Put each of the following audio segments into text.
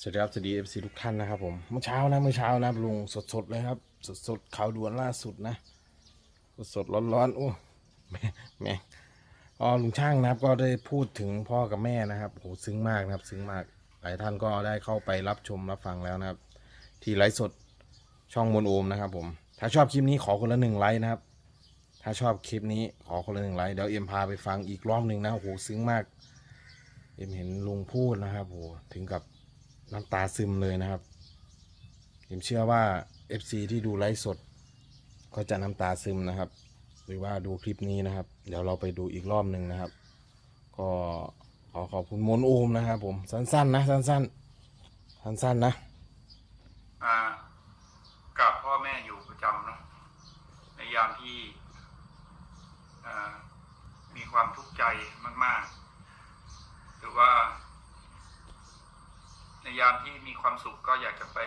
สวัสดีครับสวัสดีเอฟซีทุกท่านนะครับผมเมื่อเช้านะเมื่อเช้านะลุงสดๆเลยครับ สดๆข่าวด่วนล่าสุดนะ สดๆร้อนๆโอ้แม่แม่อ๋อลุงช่างนะครับ ก็ได้พูดถึงพ่อกับแม่นะครับโหซึ้งมากนะครับ ซึ้งมากหลายท่านก็ได้เข้าไปรับชมรับฟังแล้วนะครับ ที่ไลฟ์สดช่องมนโอมนะครับ ผม ถ้าชอบคลิปนี้ขอคนละหนึ่งไลค์นะครับ ถ้าชอบคลิปนี้ขอคนละหนึ่งไลค์เดี๋ยวเอ็มพาไปฟังอีกรอบหนึ่งนะโหซึ้งมากเอ็มเห็นลุงพูดนะครับโหถึงกับ น้ำตาซึมเลยนะครับเอ็มเชื่อว่า FC ที่ดูไลฟ์สด ก็จะน้ำตาซึมนะครับ หรือว่าดูคลิปนี้นะครับ เดี๋ยวเราไปดูอีกรอบหนึ่งนะครับ ก็ขอขอบคุณมนต์โอมนะครับผมสั้นๆนะสั้นๆสั้นๆนะอ่ากับพ่อแม่อยู่ประจำเนาะในยามที่มีความทุกข์ใจมาก ๆ หรือว่า ในยามที่มีความสุขก็อยากจะไป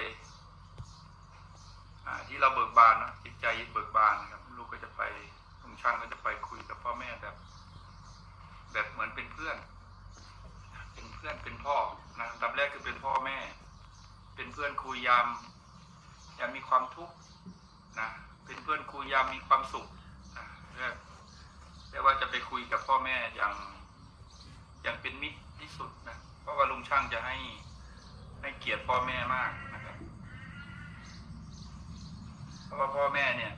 ที่เราเบิกบานนะจิตใจเบิกบานนะครับ ลูกก็จะไปลุงช่างก็จะไปคุยกับพ่อแม่แบบ แบบเหมือนเป็นเพื่อน เป็นเพื่อนเป็นพ่อนะลำแรกคือเป็นพ่อแม่ เป็นเพื่อนคุยยามยามมีความทุกข์นะเป็นเพื่อนคุยยามมีความสุขนะเรียกเรียกว่าจะไปคุยกับพ่อแม่อย่างอย่างเป็นมิตรที่สุดนะเพราะว่าลุงช่างจะให้ ให้เกียรติพ่อแม่มากนะครับ เพราะว่าพ่อแม่เนี่ย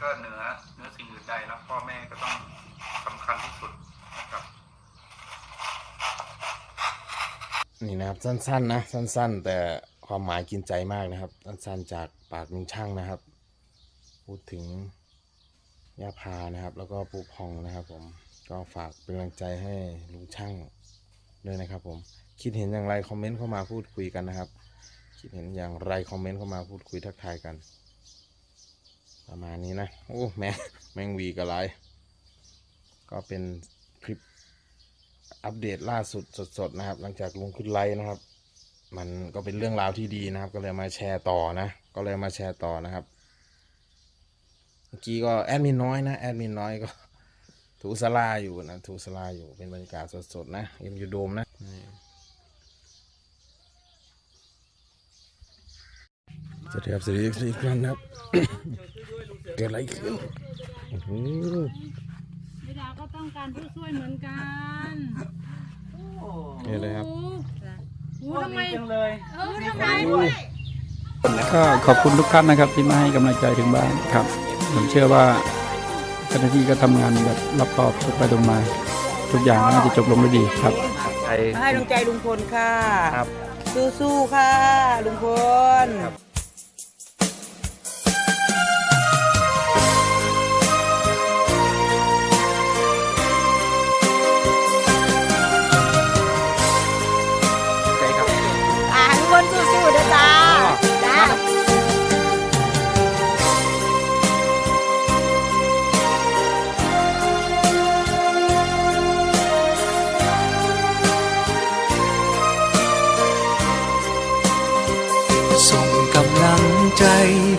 ก็เหนือเหนือสิ่งอื่นใดแล้วพ่อแม่ก็ต้องสำคัญที่สุดนะครับ นี่นะครับสั้นๆนะสั้น ๆ แต่ความหมายกินใจมากนะครับ สั้นๆจากปากลุงช่างนะครับ พูดถึงย่าพานะครับ แล้วก็ปูพองนะครับ ผมก็ฝากเป็นกำลังใจให้ลุงช่าง ด้วยนะครับผมคิดเห็นอย่างไรคอมเมนต์เข้ามาพูดคุยกันนะครับ คิดเห็นอย่างไรคอมเมนต์เข้ามาพูดคุยทักทายกัน ประมาณนี้นะโอ้แม่แมงวีกับไรก็เป็นคลิปอัปเดตล่าสุดสดๆนะครับ หลังจากลงขึ้นไลฟ์นะครับ มันก็เป็นเรื่องราวที่ดีนะครับ ก็เลยมาแชร์ต่อนะ ก็เลยมาแชร์ต่อนะครับเมื่อกี้ก็แอดมินน้อยนะแอดมินน้อยก็ ถูสลาอยู่นะถูสลาอยู่เป็นบรรยากาศสดๆนะเอ็มยูโดมนะนี่สวัสดีครับสวัสดีครับสวัสดีอีกครั้งนะครับเกิดอะไรขึ้นโอ้โหมิดาก็ต้องการผู้ช่วยเหมือนกันนี่เลยครับโอ้โหโอ้โหทำไมจังเลยเออทำไมก็ขอบคุณทุกท่านนะครับที่มาให้กำลังใจถึงบ้านครับ ผมเชื่อว่าเจ้าหน้าที่ก็ทำงานแบบรอบคอบทุกไปตรงมา ทุกอย่างน่าจะจบลงด้วยดีครับให้กำลังใจลุงพลค่ะ ครับ สู้ๆค่ะลุงพลอ่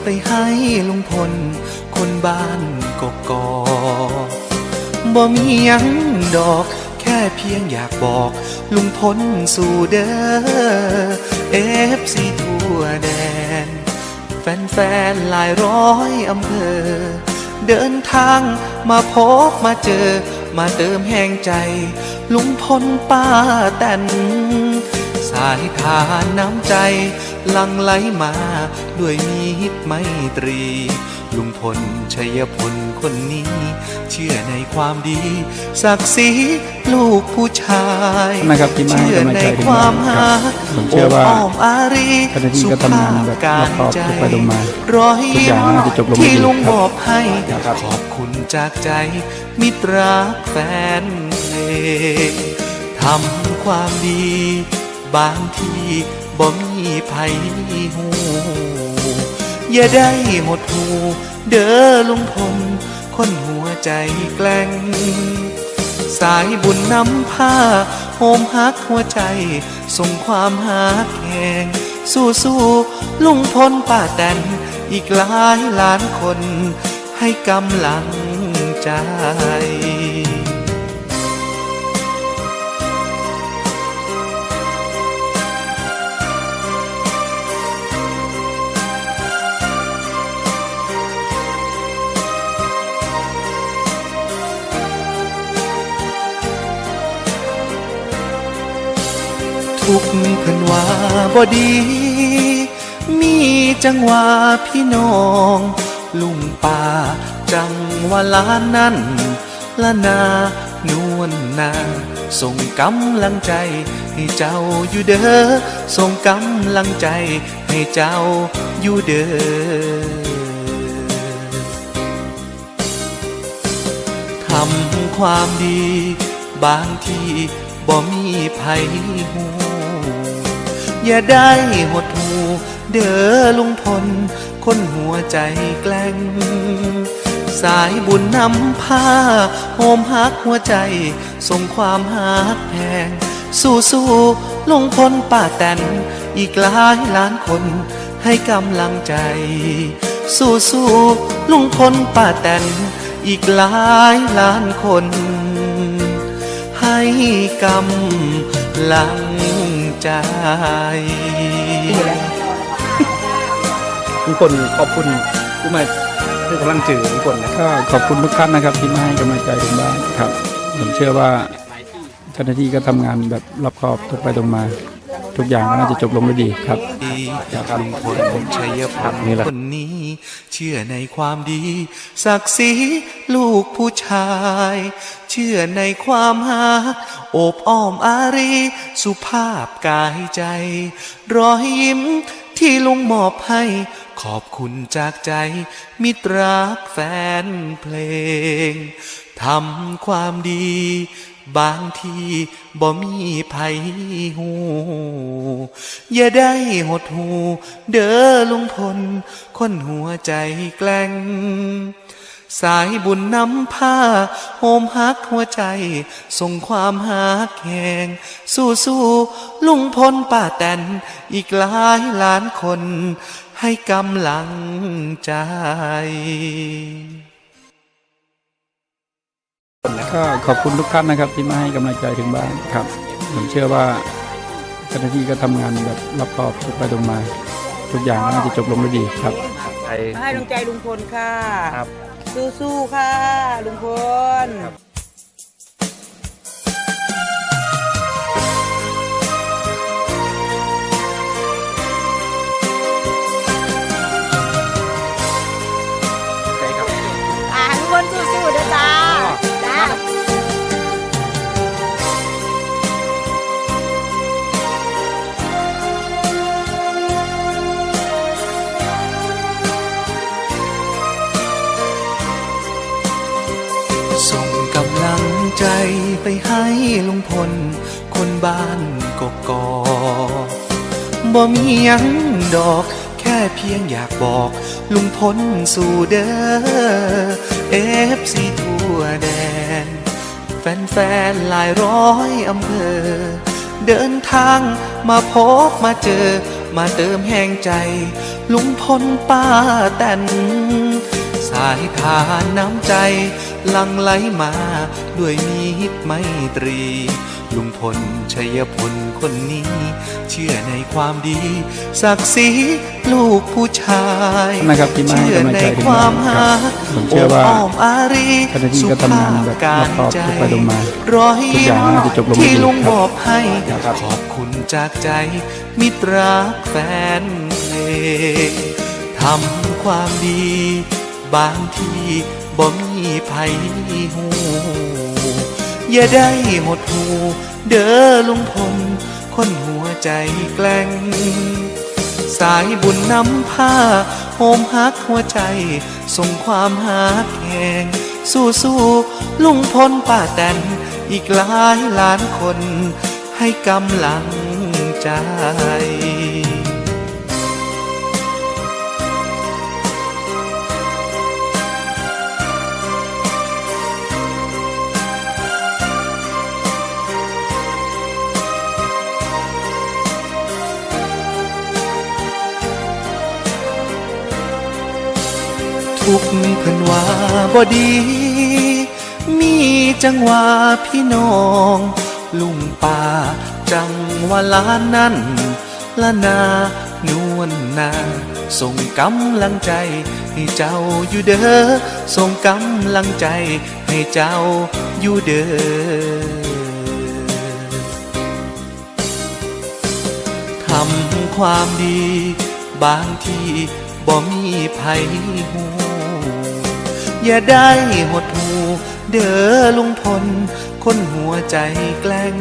ไปให้ลุงพล คนบ้านกกอกบ่มียังดอก แค่เพียงอยากบอก ลุงพลสู่เด้อเอฟซีทั่วแดน แฟนๆหลายร้อยอำเภอ เดินทางมาพบมาเจอ มาเติมแห่งใจ ลุงพลป้าแตนสายทานน้ำใจ ลังไหลมาด้วยมีฮิตไมตรี ลุงพลชัยพลคนนี้ เชื่อในความดี ศักดิ์ศรีลูกผู้ชายนะครับที่มาให้เชื่อกำลังในใจถึงความบ้านครัหาบผมเชื่อว่าโอ้อมอารีเจ้าหน้าที่ก็ทำงานแบบรอบคอบทุกไปตรงมารอยทุกอย่างน่าจะจบลงด้วยดีที่ลุงมอบให้ครับขอบคุณจากใจ มิตรรักแฟนเพลงทำความดี บางที บ่มีไผหูอย่าได้หมดหูเด้อลุงพลคนหัวใจแกล้งสายบุญนำผ้าโฮมฮักหัวใจ ส่งความหาแข่งสู้สู้ลุงพลป้าแตนอีกหลายล้านคนให้กำลังใจ เพิ่นว่าบ่ดี มีจังหว่าพี่น้อง ลุงป่าจังว่าล้านนั้นละนานวลนาส่งกำลังใจให้เจ้าอยู่เด้อส่งกำลังใจให้เจ้าอยู่เด้อทำความดี บางทีบ่มีภัยหู อย่าได้หดหู เด้อลุงพล คนหัวใจแกล้ง สายบุญนำพาโฮมฮักหัวใจ ส่งความฮักแพง สู้สู้ลุงพลป้าแตน อีกหลายล้านคนให้กำลังใจ สู้สู้ลุงพลป้าแตน อีกหลายล้านคน ให้กำลัง ใจ ทุกคนขอบคุณที่มาให้กำลังใจทุกคนนะ ก็ขอบคุณทุกท่านนะครับที่มาให้กำลังใจถึงบ้านครับ ผมเชื่อว่าเจ้าหน้าที่ก็ทำงานแบบรอบคอบตรงไปตรงมา ทุกอย่างน่าจะจบลงด้วยดีครับดีลุงพลชัยพลคนนี้ เชื่อในความดี ศักดิ์ศรีลูกผู้ชาย เชื่อในความหักโอบอ้อมอารี สุภาพกายใจ รอยยิ้มที่ลุงมอบให้ขอบคุณจากใจ มิตรรักแฟนเพลงทำความดี บางทีบ่มีภัยหูอย่าได้หดหู เด้อลุงพล คนหัวใจแกล้ง สายบุญนำผ้าโฮมฮักหัวใจ ส่งความฮักแหง สู้สู้ลุงพลป้าแตน อีกหลายล้านคนให้กำลังใจ ก็ขอบคุณทุกท่านนะครับที่มาให้กำลังใจถึงบ้านครับ ผมเชื่อว่าเจ้าหน้าที่ก็ทำงานแบบรอบคอบตรงไปตรงมา ทุกอย่างน่าจะจบลงด้วยดีครับไทยมาให้กำลังใจลุงพลค่ะ ครับ สู้ๆค่ะ ลุงพล ไปให้ลุงพล คนบ้านกกอกบ่มียังดอก แค่เพียงอยากบอก ลุงพลสู่เด้อเอฟซีทั่วแดน แฟนๆหลายร้อยอำเภอ เดินทางมาพบมาเจอ มาเติมแห่งใจ ลุงพลป้าแตนสายทานน้ำใจหลังไหลมาด้วยมีตรไมตรี ลุงพลชัยพลคนนี้ เชื่อในความดีศักดิ์ศรีลูกผู้ชายนะครับที่มาให้เชื่อกำลังในใจถึงความบ้านครัหับกผมเชื่อว่าโบอ้อมอารีเจ้าหน้าที่ก็ทำงานแบบรอบคอบตรงไปตรงมารอยทุกอย่างน่าจะจบลงด้วยดีที่ลุงครับมอบให้ขอบคุณจากใจ มิตรรักแฟนเพลงทำความดี บางทีบ่มีภัยหูอย่าได้หดหูเด้อลุงพล คนหัวใจแกล้งสายบุญนำผ้าโฮมฮักหัวใจ ส่งความฮักแหงสู้สู้ลุงพลป้าแตน อีกหลายล้านคนให้กำลังใจ ทุกข์เพิ่นว่าบ่ดี มีจังหว่าพี่น้อง ลุงป่าจังว่าล้านนั้นละนานวลนา ส่งกำลังใจให้เจ้าอยู่เด้อ ส่งกำลังใจให้เจ้าอยู่เด้อ ทำความดี บางที่บ่มีไผหู อย่าได้หดหูเด้อลุงพล คนหัวใจแกล้ง